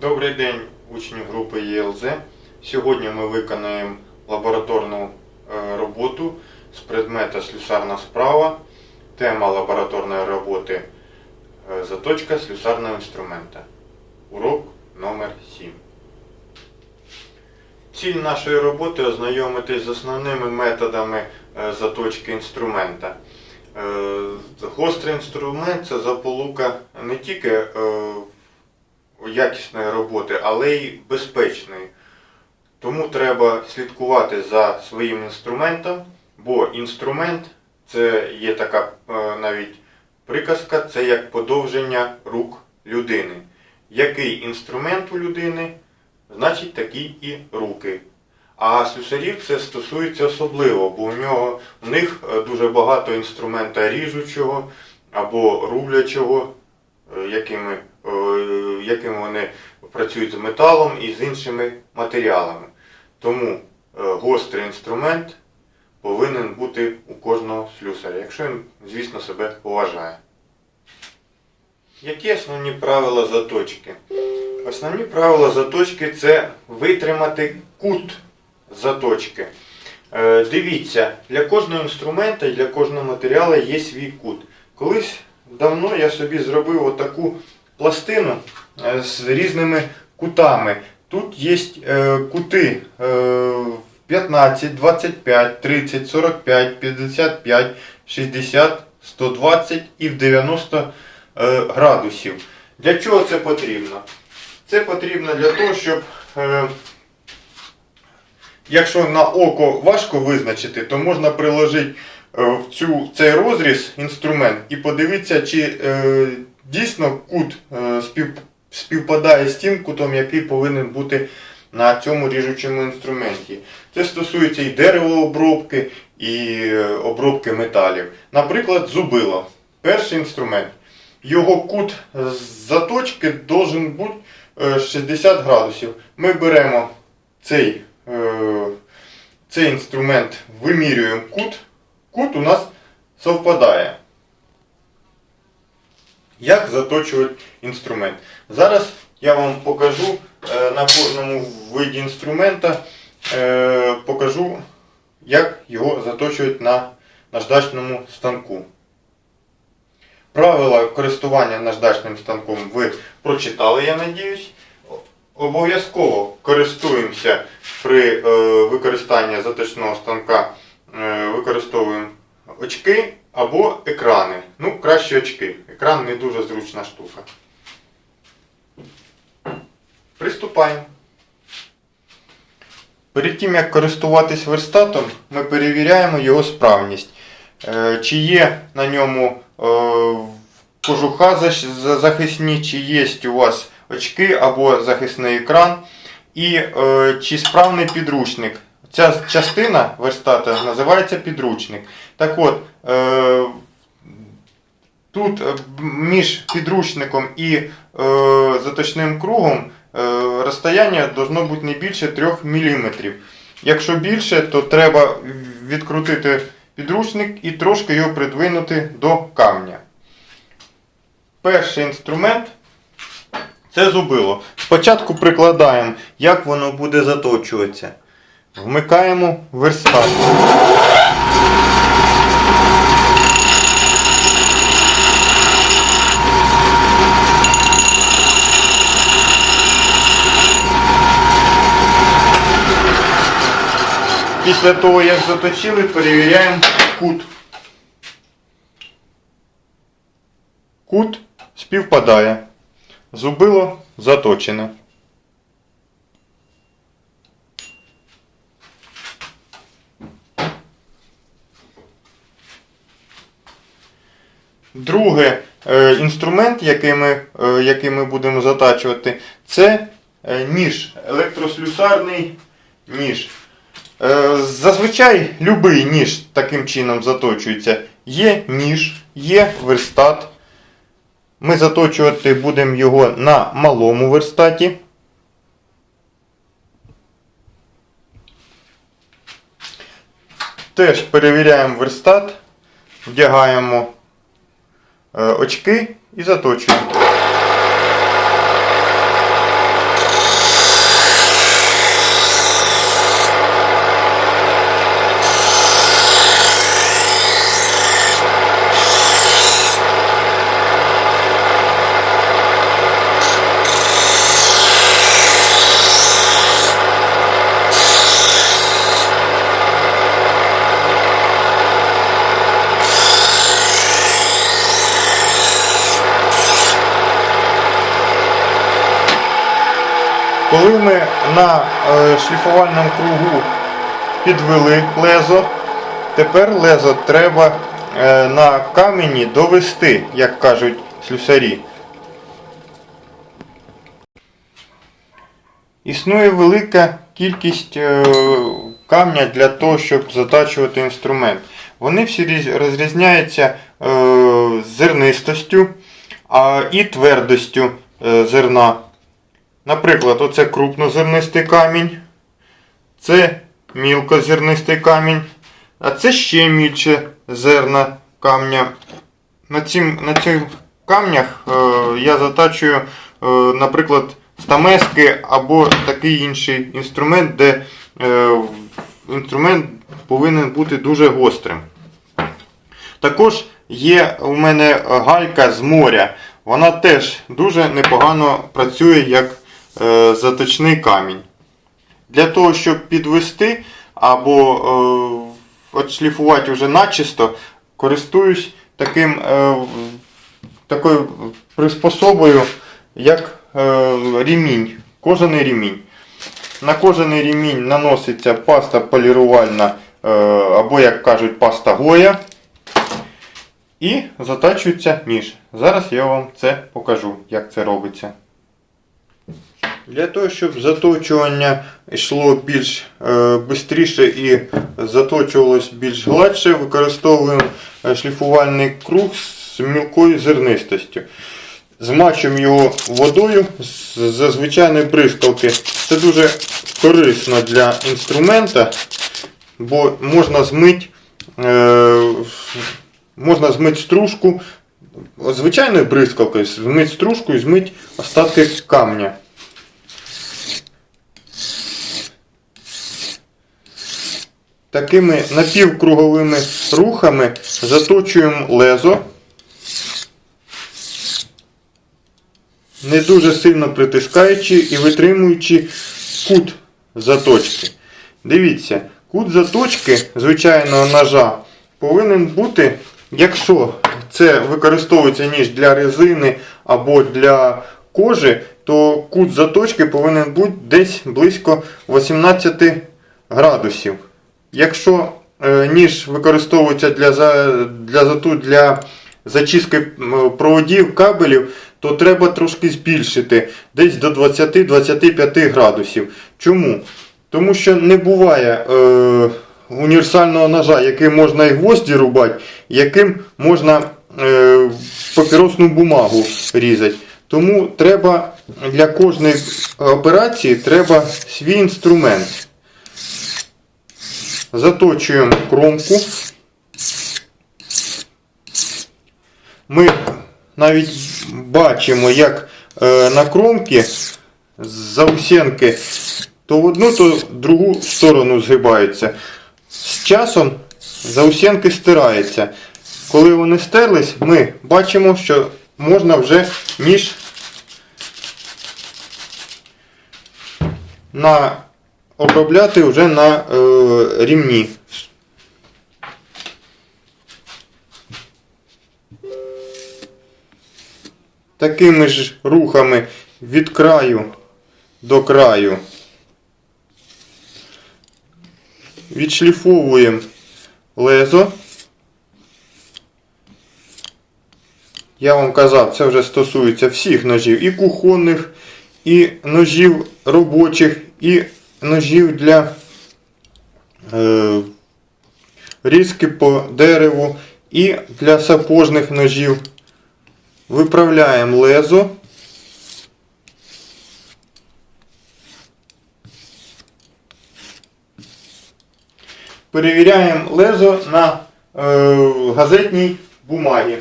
Добрий день, учні групи ЄЛЗ. Сьогодні ми виконаємо лабораторну е, роботу з предмета слюсарна справа. Тема лабораторної роботи е, заточка слюсарного інструмента. Урок номер 7. Ціль нашої роботи ознайомитись з основними методами е, заточки інструмента. Гострий інструмент це заполука не тільки якісної роботи, але й безпечної. Тому треба слідкувати за своїм інструментом, бо інструмент це є така е, навіть приказка, це як подовження рук людини. Який інструмент у людини, значить такі і руки. А слюсарів це стосується особливо, бо у нього у них е, дуже багато інструмента ріжучого або рублячого, е, якими, е, якими вони працюють з металом і з іншими матеріалами. Тому е, гострий інструмент повинен бути у кожного слюсаря, якщо він, звісно, себе поважає. Які основні правила заточки? Основні правила заточки це витримати кут заточки. Е, Дивіться, для кожного інструмента і для кожного матеріалу є свій кут. Колись давно я собі зробив отаку пластину е, з різними кутами. Тут є е, кути е, 15, 25, 30, 45, 55, 60, 120 і в 90 е, градусів. Для чого це потрібно? Це потрібно для того, щоб якщо на око важко визначити, то можна приложити в цю, цей розріз інструмент і подивитися, чи дійсно кут е, співпадає з тим кутом, який повинен бути на цьому ріжучому інструменті. Це стосується і деревообробки, і е, обробки металів. Наприклад, зубило. Перший інструмент. Його кут з заточки должен бути е, 60 градусів. Ми беремо цей, е, цей інструмент, вимірюємо кут. Кут у нас совпадає. Як заточувати інструмент? Зараз я вам покажу е, на кожному виді інструмента, е, покажу, як його заточують на наждачному станку. Правила користування наждачним станком ви прочитали, я надіюсь. Обов'язково користуємося при е, використанні заточного станка, використовуємо очки або екрани. Ну, краще очки. Екран не дуже зручна штука. Приступаємо. Перед тим, як користуватись верстатом, ми перевіряємо його справність. Е, Чи є на ньому е, кожуха захисні, чи є у вас очки або захисний екран, і е, чи справний підручник. Ця частина верстата називається підручник. Так от, е, тут е, між підручником і е, заточним кругом е, розстояння должно бути не більше 3 мм. Якщо більше, то треба відкрутити підручник і трошки його придвинути до камня. Перший інструмент це зубило. Спочатку прикладаємо, як воно буде заточуватися. Вмикаємо верстат. Після того, як заточили, перевіряємо кут. Кут співпадає. Зубило заточене. Друге, е, інструмент, який ми, е, який ми будемо затачувати, це е, ніж, електрослюсарний ніж. Зазвичай будь-який ніж таким чином заточується. Є ніж, є верстат. Ми заточувати будемо його на малому верстаті. Теж перевіряємо верстат, вдягаємо очки і заточуємо. Коли ми на е, шліфувальному кругу підвели лезо, тепер лезо треба е, на камені довести, як кажуть слюсарі. Існує велика кількість е, камня для того, щоб затачувати інструмент. Вони всі розрізняються е, зернистостю і твердостю е, зерна. Наприклад, оце крупнозернистий камінь, це мілкозернистий камінь, а це ще мільче зерна камня. На, цим, на цих камнях е, я затачую, е, наприклад, стамески або такий інший інструмент, де е, інструмент повинен бути дуже гострим. Також є у мене галька з моря. Вона теж дуже непогано працює як заточний камінь. Для того, щоб підвести або е, отшліфувати вже начисто, користуюсь таким, е, такою приспособою, як е, ремінь, кожаний ремінь. На кожаний ремінь наноситься паста полірувальна, е, або, як кажуть, паста Гоя. І затачується ніж. Зараз я вам це покажу, як це робиться. Для того, щоб заточування йшло більш е, швидше і заточувалось більш гладше, використовуємо е, шліфувальний круг з мілкою зернистостю. Змачуємо його водою з звичайної бризкалки. Це дуже корисно для інструмента, бо можна змити, е, можна змити стружку звичайною бризкалкою, змити стружку і змити остатки камня. Такими напівкруговими рухами заточуємо лезо. Не дуже сильно притискаючи і витримуючи кут заточки. Дивіться, кут заточки звичайного ножа повинен бути, якщо це використовується ніж для резини або для кожи, то кут заточки повинен бути десь близько 18 градусів. Якщо е, ніж використовується для, для, зату, для зачистки проводів, кабелів, то треба трошки збільшити десь до 20-25 градусів. Чому? Тому що не буває е, універсального ножа, яким можна і гвозді рубати, яким можна е, папіросну бумагу різати. Тому треба для кожної операції треба свій інструмент. Заточуємо кромку. Ми навіть бачимо, як е, на кромці з заусенки то в одну, то в другу сторону згибаються. З часом заусенки стираються. Коли вони стерлись, ми бачимо, що можна вже ніж на обробляти вже на е, рівні. Такими ж рухами від краю до краю відшліфовуємо лезо. Я вам казав, це вже стосується всіх ножів, і кухонних, і ножів робочих, і ножів для е, різки по дереву, і для сапожних ножів. Виправляємо лезо. Перевіряємо лезо на е, газетній бумагі.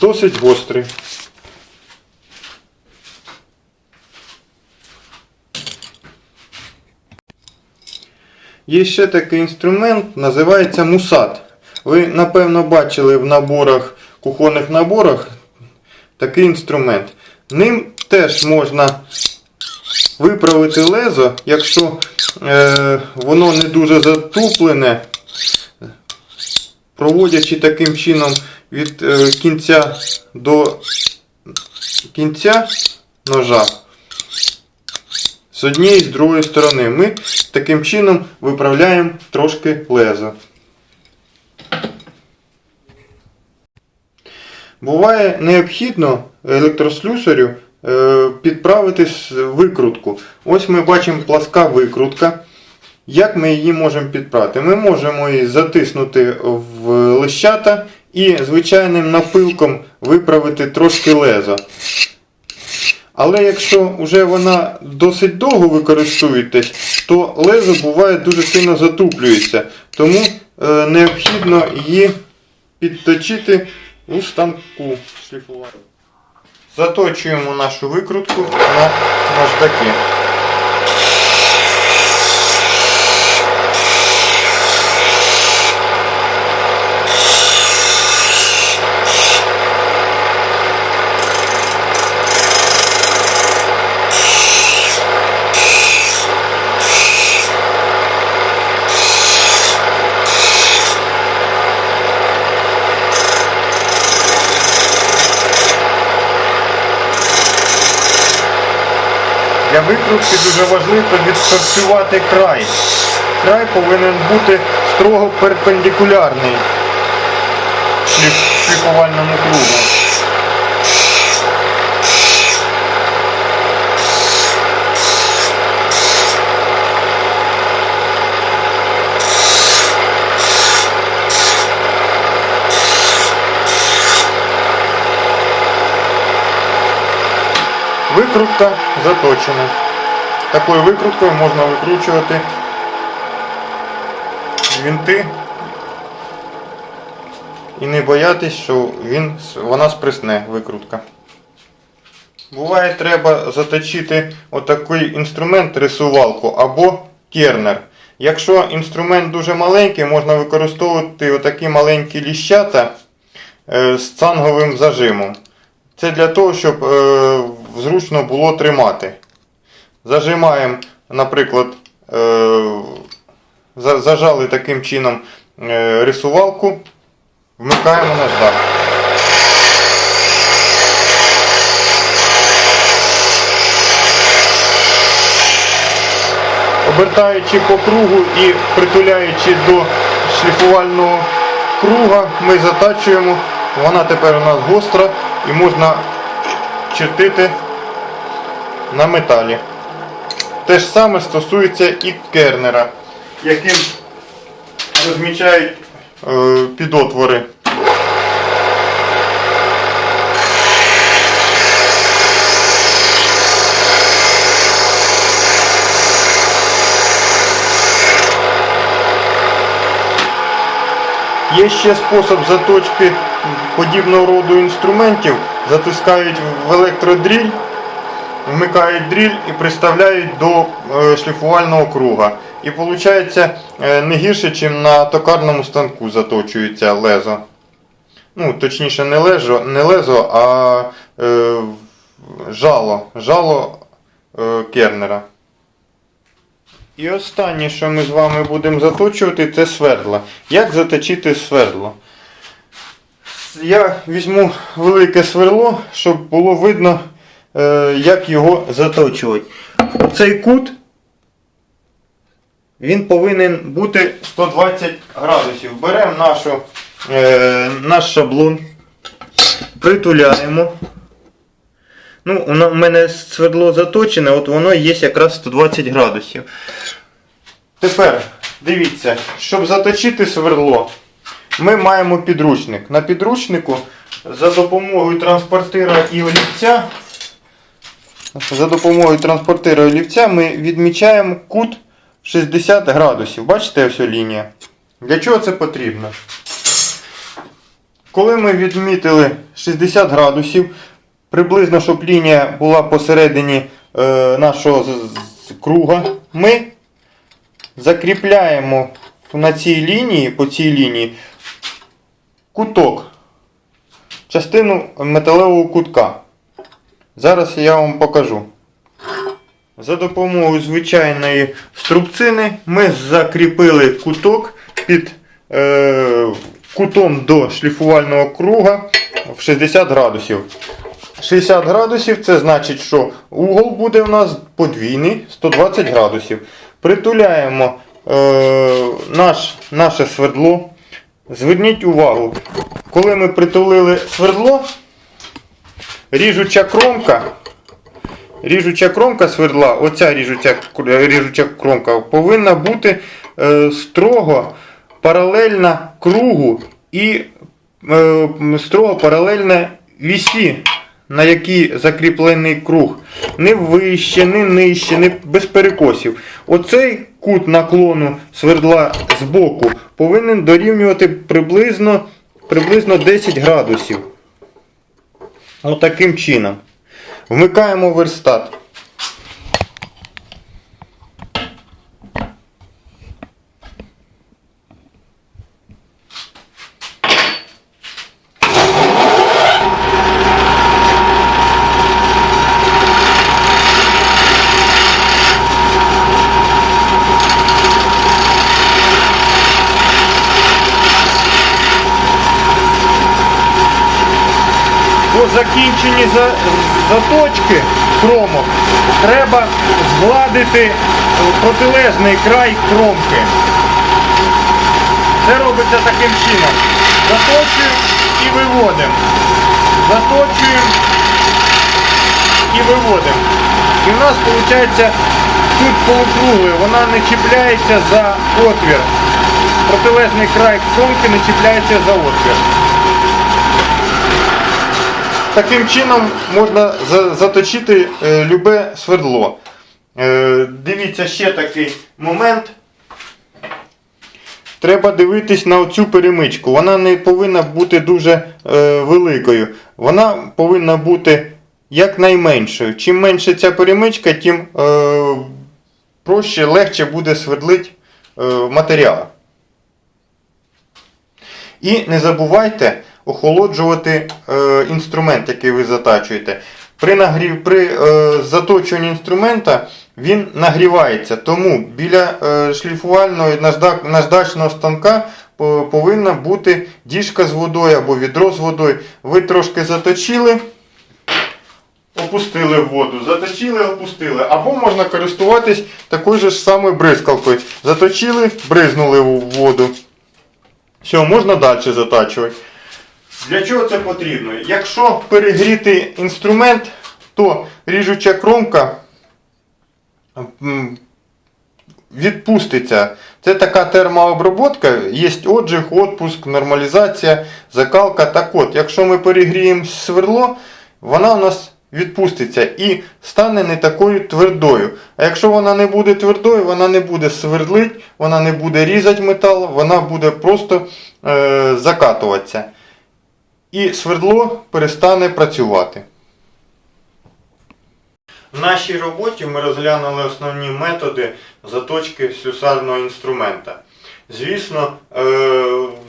Досить гострий. Є ще такий інструмент, називається мусат. Ви, напевно, бачили в наборах, кухонних наборах такий інструмент. Ним теж можна виправити лезо, якщо е, воно не дуже затуплене, проводячи таким чином від е, кінця до кінця ножа з однієї і з другої сторони. Ми таким чином виправляємо трошки лезо. Буває необхідно електрослюсарю е, підправити викрутку. Ось ми бачимо пласка викрутка. Як ми її можемо підправити? Ми можемо її затиснути в лищата і звичайним напилком виправити трошки лезо. Але якщо вже вона досить довго використовуєтесь, то лезо буває дуже сильно затуплюється. Тому е, необхідно її підточити у станку шліфування. Заточуємо нашу викрутку на наждаки. Для викрутки дуже важливо відпрацювати край. Край повинен бути строго перпендикулярний шліф- шліфувальному кругу. Викрутка заточена. Такою викруткою можна викручувати вінти і не боятись, що він, вона спресне викрутка. Буває, треба заточити отакий інструмент рисувалку або кернер. Якщо інструмент дуже маленький, можна використовувати отакі маленькі ліщата е, з цанговим зажимом. Це для того, щоб е, зручно було тримати. Зажимаємо, наприклад, е, зажали таким чином е, рисувалку, вмикаємо наждак. Обертаючи по кругу і притуляючи до шліфувального круга, ми затачуємо. Вона тепер у нас гостра і можна чертити на металі. Те ж саме стосується і кернера, яким розмічають е, підотвори. Є ще спосіб заточки подібного роду інструментів. Затискають в електродріль, вмикають дріль і приставляють до е, шліфувального круга. І виходить не гірше, ніж на токарному станку заточується лезо. Ну, точніше, не лезо, не лезо а е, жало, жало е, кернера. І останнє, що ми з вами будемо заточувати, це свердло. Як заточити свердло? Я візьму велике сверло, щоб було видно, е, як його заточувати. Оцей кут він повинен бути 120 градусів. Беремо нашу, е, наш шаблон, притуляємо. Ну, у у мене свердло заточене, от воно є якраз 120 градусів. Тепер дивіться, щоб заточити сверло, ми маємо підручник. На підручнику за допомогою транспортира і олівця, за допомогою транспортира олівця ми відмічаємо кут 60 градусів. Бачите ось лінія? Для чого це потрібно? Коли ми відмітили 60 градусів, приблизно, щоб лінія була посередині е, нашого круга, ми закріпляємо на цій лінії, по цій лінії, куток, частину металевого кутка. Зараз я вам покажу. За допомогою звичайної струбцини ми закріпили куток під е, кутом до шліфувального круга в 60 градусів. 60 градусів це значить, що угол буде у нас подвійний 120 градусів. Притуляємо е, наш, наше свердло. Зверніть увагу, коли ми притулили свердло, ріжуча кромка, ріжуча кромка свердла, оця ріжуча, ріжуча кромка повинна бути е, строго паралельна кругу і е, строго паралельна вісі, на якій закріплений круг. Не вище, не нижче, не без перекосів. Оцей кут наклону свердла з боку повинен дорівнювати приблизно, приблизно 10 градусів. Отаким чином. Вмикаємо верстат. По закінченні заточки кромок треба згладити протилежний край кромки. Це робиться таким чином. Заточуємо і виводимо. Заточуємо і виводимо. І в нас виходить тут полукруглий, вона не чіпляється за отвір. Протилежний край кромки не чіпляється за отвір. Таким чином можна за- заточити е, любе свердло. Е, дивіться ще такий момент. Треба дивитись на цю перемичку. Вона не повинна бути дуже е, великою. Вона повинна бути якнайменшою. Чим менше ця перемичка, тим проще, легше буде свердлити матеріал. І не забувайте охолоджувати е, інструмент, який ви затачуєте. При, нагрів, при е, заточуванні інструмента він нагрівається. Тому біля е, шліфувального нажда- наждачного станка по- повинна бути діжка з водою або відро з водою. Ви трошки заточили, опустили в воду, заточили, опустили. Або можна користуватись такою ж самою бризкалкою. Заточили, бризнули в воду. Все, можна далі затачувати. Для чого це потрібно? Якщо перегріти інструмент, то ріжуча кромка відпуститься. Це така термообробка, є отжиг, отпуск, нормалізація, закалка. Так от, якщо ми перегріємо сверло, вона у нас відпуститься і стане не такою твердою. А якщо вона не буде твердою, вона не буде свердлить, вона не буде різати метал, вона буде просто е, закатуватися. І свердло перестане працювати. В нашій роботі ми розглянули основні методи заточки слюсарного інструмента. Звісно, е,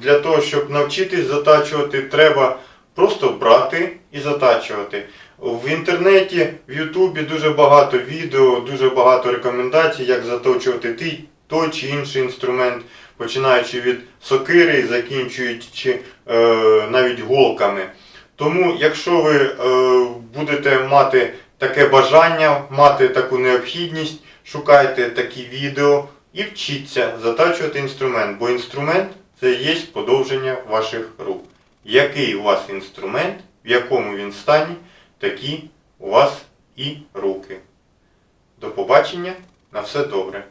для того, щоб навчитись затачувати, треба просто брати і затачувати. В інтернеті, в Ютубі дуже багато відео, дуже багато рекомендацій, як заточувати той, той чи інший інструмент, починаючи від сокири і закінчуючи е, навіть голками. Тому, якщо ви е, будете мати таке бажання, мати таку необхідність, шукайте такі відео і вчіться затачувати інструмент, бо інструмент це є подовження ваших рук. Який у вас інструмент, в якому він стані, такі у вас і руки. До побачення, на все добре.